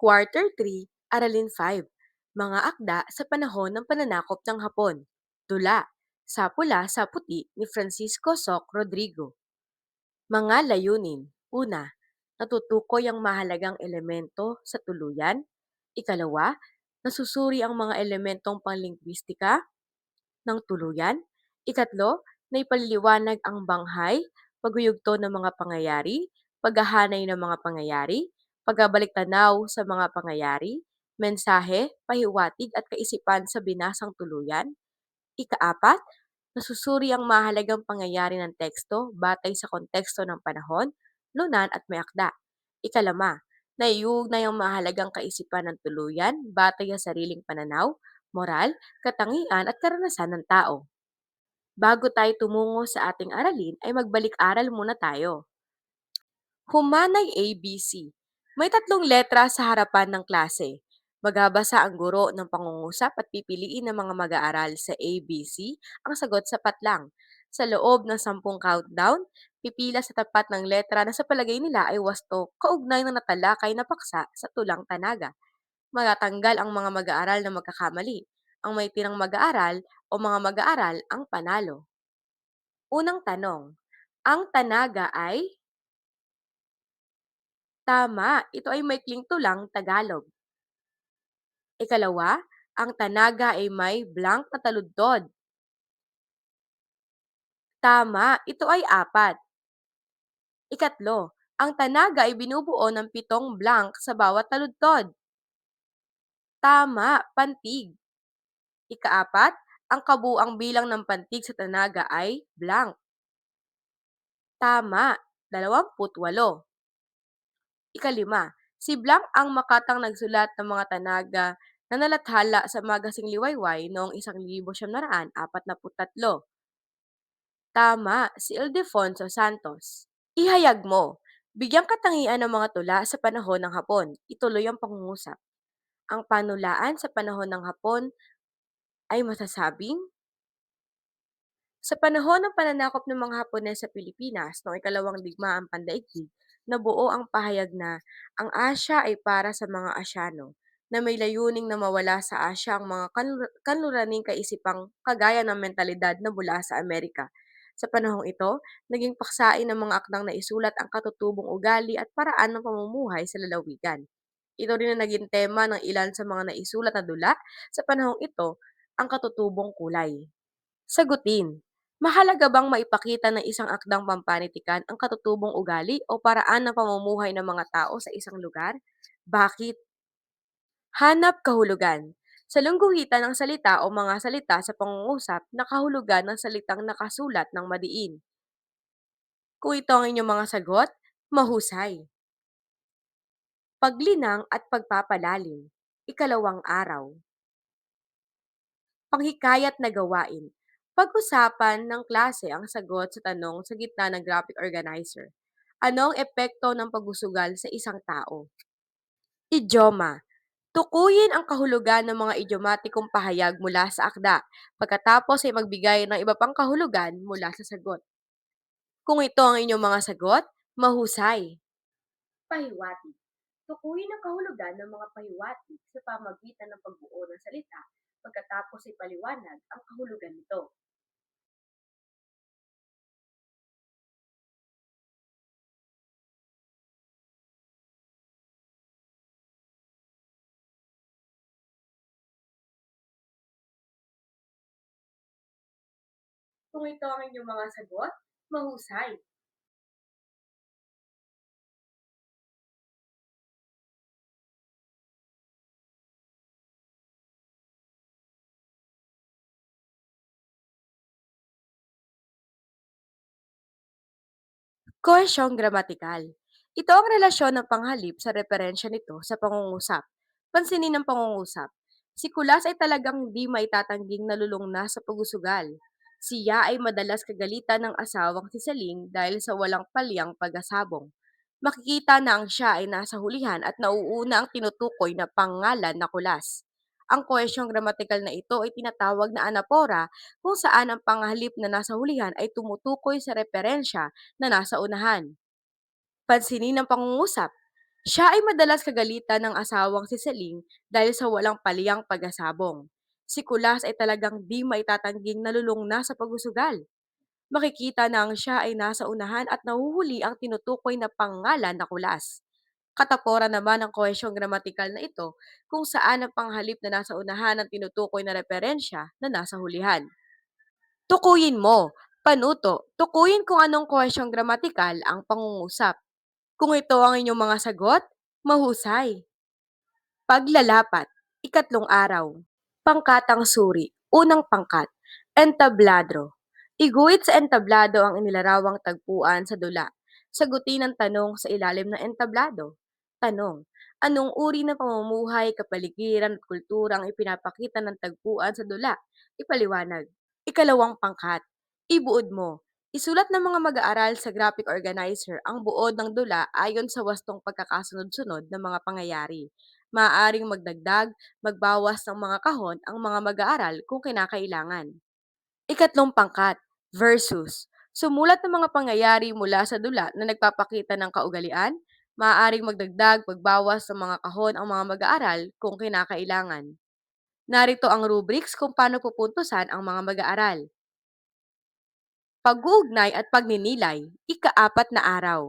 Quarter 3, Aralin 5. Mga akda sa panahon ng pananakop ng Hapon. Tula. Sa pula sa puti ni Francisco Soc Rodrigo. Mga layunin. Una, natutukoy ang mahalagang elemento sa tuluyan. Ikalawa, nasusuri ang mga elementong panglingwistika ng tuluyan. Ikatlo, naipaliliwanag ang banghay, paguyugto ng mga pangyayari, paghahanay ng mga pangyayari, pagbabalik-tanaw sa mga pangyayari, mensahe, pahiwatig at kaisipan sa binasang tuluyan. Ikaapat, nasusuri ang mahalagang pangyayari ng teksto batay sa konteksto ng panahon, lunan at may akda. Ikalama, naiuugnay ang mahalagang kaisipan ng tuluyan batay sa sariling pananaw, moral, katangian at karanasan ng tao. Bago tayo tumungo sa ating aralin ay magbalik-aral muna tayo. Humanay ABC. May tatlong letra sa harapan ng klase. Magbabasa ang guro ng pangungusap at pipiliin ng mga mag-aaral sa ABC ang sagot sapat lang. Sa loob ng sampung countdown, pipila sa tapat ng letra na sa palagay nila ay wasto kaugnay ng natalakay na paksa sa tulang tanaga. Matatanggal ang mga mag-aaral na magkakamali. Ang may tirang mag-aaral o mga mag-aaral ang panalo. Unang tanong, ang tanaga ay Tama, ito ay maikling tulang Tagalog. Ikalawa, ang tanaga ay may blank na taludtod. Tama, ito ay apat. Ikatlo, ang tanaga ay binubuo ng pitong blank sa bawat taludtod. Tama, pantig. Ikaapat, ang kabuang bilang ng pantig sa tanaga ay blank. Tama, 28. Ikalima, si Blanc ang makatang nagsulat ng mga tanaga na nalathala sa Magasing Liwayway noong 1943. Tama, si Ildefonso Santos. Ihayag mo, bigyang katangian ng mga tula sa panahon ng Hapon. Ituloy ang pangungusap. Ang panulaan sa panahon ng Hapon ay masasabing sa panahon ng pananakop ng mga Hapones sa Pilipinas noong ikalawang digmaang pandaigdig, nabuo ang pahayag na ang Asya ay para sa mga Asyano, na may layuning na mawala sa Asya ang mga kanlur- kanluraning kaisipang kagaya ng mentalidad na mula sa Amerika. Sa panahong ito, naging paksain ng mga akdang naisulat ang katutubong ugali at paraan ng pamumuhay sa lalawigan. Ito rin ang naging tema ng ilan sa mga naisulat na dula sa panahong ito, ang katutubong kulay. Sagutin. Mahalaga bang maipakita ng isang akdang pampanitikan ang katutubong ugali o paraan ng pamumuhay ng mga tao sa isang lugar? Bakit? Hanap kahulugan. Sa lungguhitan ng salita o mga salita sa pangungusap, nakahulugan ng salitang nakasulat ng madiin. Kung ito ang inyong mga sagot, mahusay. Paglinang at pagpapalalim. Ikalawang araw. Panghikayat na gawain. Pag-usapan ng klase ang sagot sa tanong sa gitna ng graphic organizer. Ano ang epekto ng pagsusugal sa isang tao? Idioma. Tukuyin ang kahulugan ng mga idiomatikong pahayag mula sa akda, pagkatapos ay magbigay ng iba pang kahulugan mula sa sagot. Kung ito ang inyong mga sagot, mahusay. Pahiwatig. Tukuyin ang kahulugan ng mga pahiwatig sa pamagitan ng pagbuo ng salita, pagkatapos ay paliwanag ang kahulugan nito. Kung ito ang inyong mga sagot, mahusay. Kohesyong gramatikal. Ito ang relasyon ng panghalip sa referensya nito sa pangungusap. Pansinin ng pangungusap. Si Kulas ay talagang di maitatangging nalulung na sa pag-usugal. Siya ay madalas kagalitan ng asawang si Saling dahil sa walang palyang pag-asabong. Makikita na ang siya ay nasa hulihan at nauuna ang tinutukoy na pangalan na Kulas. Ang kohesyong gramatikal na ito ay tinatawag na anapora kung saan ang panghalip na nasa hulihan ay tumutukoy sa referensya na nasa unahan. Pansinin ng pangungusap. Siya ay madalas kagalitan ng asawang si Celine dahil sa walang paliyang pag-asabong. Si Kulas ay talagang di maitatangging nalulung na sa pagsusugal. Makikita na ang siya ay nasa unahan at nahuhuli ang tinutukoy na pangalan na Kulas. Kataporan naman ang kohesyong gramatikal na ito kung saan ang panghalip na nasa unahan ang tinutukoy na referensya na nasa hulihan. Tukuyin mo, panuto, tukuyin kung anong kohesyong gramatikal ang pangungusap. Kung ito ang inyong mga sagot, mahusay. Paglalapat, ikatlong araw. Pangkatang suri, unang pangkat. Entabladro. Iguhit sa entablado ang inilarawang tagpuan sa dula. Sagutin ang tanong sa ilalim ng entablado. Tanong, anong uri ng pamumuhay, kapaligiran at kultura ang ipinapakita ng tagpuan sa dula? Ipaliwanag. Ikalawang pangkat, ibuod mo. Isulat ng mga mag-aaral sa graphic organizer ang buod ng dula ayon sa wastong pagkakasunod-sunod ng mga pangyayari. Maaaring magdagdag, magbawas ng mga kahon ang mga mag-aaral kung kinakailangan. Ikatlong pangkat, versus. Sumulat ng mga pangyayari mula sa dula na nagpapakita ng kaugalian, maaaring magdagdag, magbawas ng mga kahon ang mga mag-aaral kung kinakailangan. Narito ang rubrics kung paano pupuntusan ang mga mag-aaral. Pag-uugnay at pagninilay, ikaapat na araw.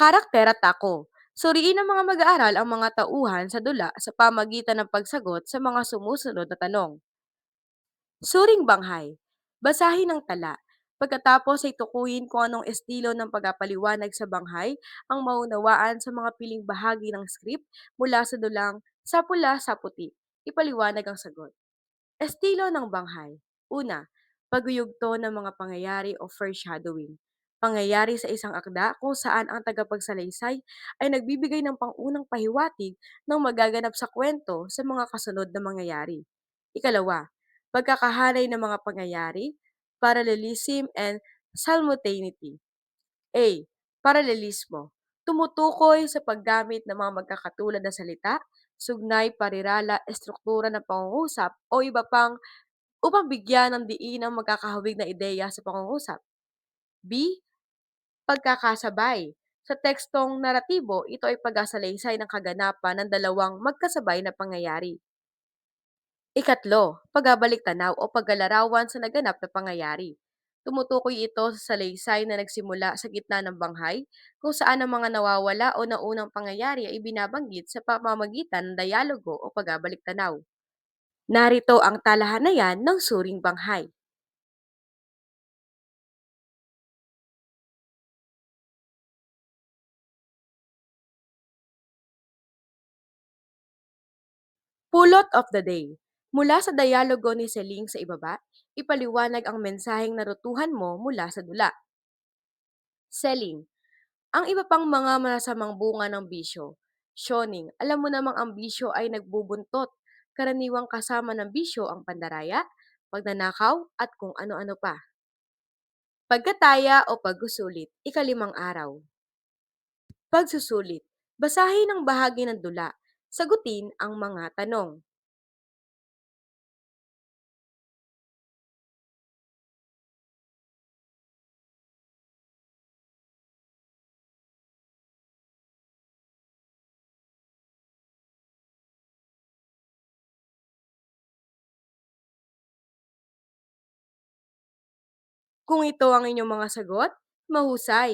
Karakter at ako. Suriin ng mga mag-aaral ang mga tauhan sa dula sa pamagitan ng pagsagot sa mga sumusunod na tanong. Suring banghay. Basahin ang tala. Pagkatapos ay tukuyin kung anong estilo ng pagpapaliwanag sa banghay ang maunawaan sa mga piling bahagi ng script mula sa dulang sa pula sa puti. Ipaliwanag ang sagot. Estilo ng banghay. Una, paguyugto ng mga pangyayari o foreshadowing. Pangyayari sa isang akda kung saan ang tagapagsalaysay ay nagbibigay ng pangunang pahiwatig ng magaganap sa kwento sa mga kasunod na mangyayari. Ikalawa, pagkakahanay ng mga pangyayari, parallelism and simultaneity. A. Paralelismo. Tumutukoy sa paggamit ng mga magkakatulad na salita, sugnay, parirala, estruktura ng pangungusap o iba pang upang bigyan ng diin ang magkakahawig na ideya sa pangungusap. B. Pagkakasabay. Sa tekstong naratibo, ito ay pagkasalaysay ng kaganapan ng dalawang magkasabay na pangyayari. Ikatlo, pagbabalik tanaw o paglalarawan sa naganap na pangyayari. Tumutukoy ito sa salaysay na nagsimula sa gitna ng banghay, kung saan ang mga nawawala o naunang pangyayari ay binabanggit sa pamamagitan ng dialogo o pagbabalik tanaw. Narito ang talahanayan ng suring banghay. Pulot of the day. Mula sa dialogo ni Seling sa ibaba, ipaliwanag ang mensaheng narutuhan mo mula sa dula. Selling. Ang iba pang mga masamang bunga ng bisyo. Shoning. Alam mo namang ang bisyo ay nagbubuntot. Karaniwang kasama ng bisyo ang pandaraya, pagnanakaw, at kung ano-ano pa. Pagkataya o paggusulit, ikalimang araw. Pagsusulit. Basahin ang bahagi ng dula. Sagutin ang mga tanong. Kung ito ang inyong mga sagot, mahusay.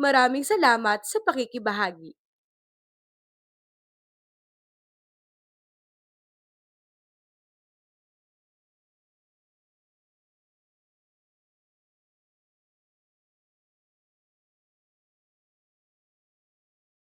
Maraming salamat sa pakikibahagi.